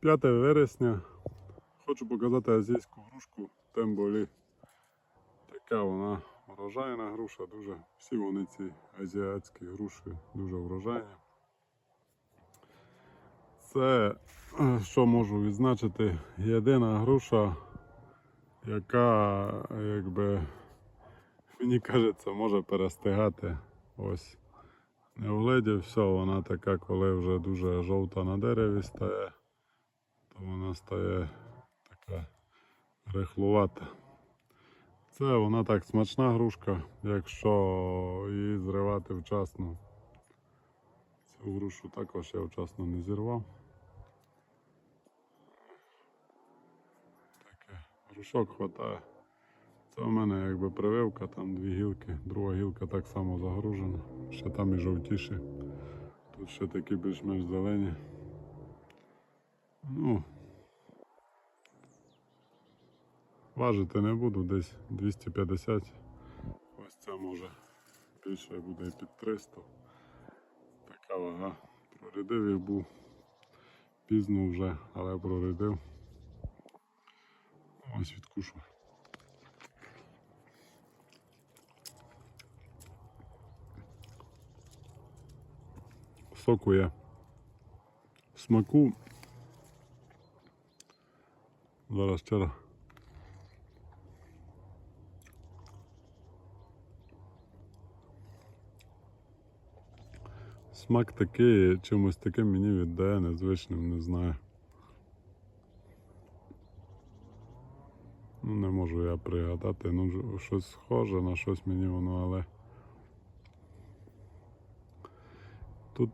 5 вересня. Хочу показати азійську грушку темболі. Така вона врожайна груша, дуже всі вони ці азіатські груші дуже врожайні. Це, е, що можу відзначити, єдина груша, яка, якби, мені кажеться, може перестигати. Ось. Не вгледів, все, вона така, коли вже дуже жовта на дереві стає, вона стає така рихлувата. Це вона так смачна грушка, якщо її зривати вчасно. Цю грушу також я вчасно не зірвав. Таке, грушок хватає. Це в мене якби прививка, там дві гілки, друга гілка так само загружена, ще там і жовтіші. Тут ще такі більш-менш зелені. Ну, важити не буду, десь 250. Ось це може більше буде і під 300. Така вага. Прорядив їх був пізно вже, але прорядив. Ось відкушу. Соку є. Смаку. Зараз раз. Смак такий, чимось таким мені віддає незвичним, не знаю. Ну, не можу я пригадати, ну щось схоже на щось мені воно, але. Тут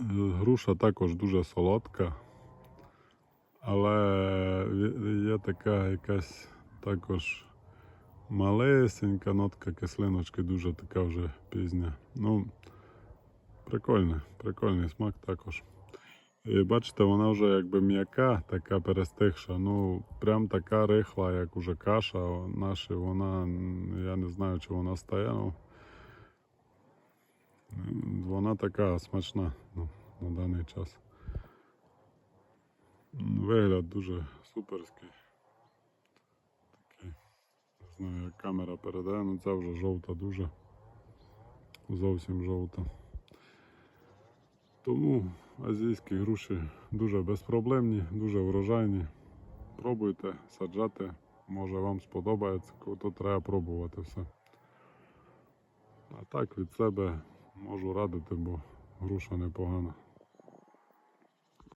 е, груша також дуже солодка, але є така якась також малесенька нотка кислиночки, дуже така вже пізня. Ну, прикольне, прикольний смак також. І бачите, вона вже якби м'яка, така перестигша, ну прям така рихла, як уже каша. Наша вона, я не знаю, чи вона стає, ну вона така смачна ну, на даний час. Вигляд дуже суперський. Такий. Не знаю, як камера передає, ну ця вже жовта дуже. Зовсім жовта. Тому азійські груші дуже безпроблемні, дуже врожайні. Пробуйте, саджати, може вам сподобається, то треба пробувати все. А так від себе можу радити, бо груша непогана.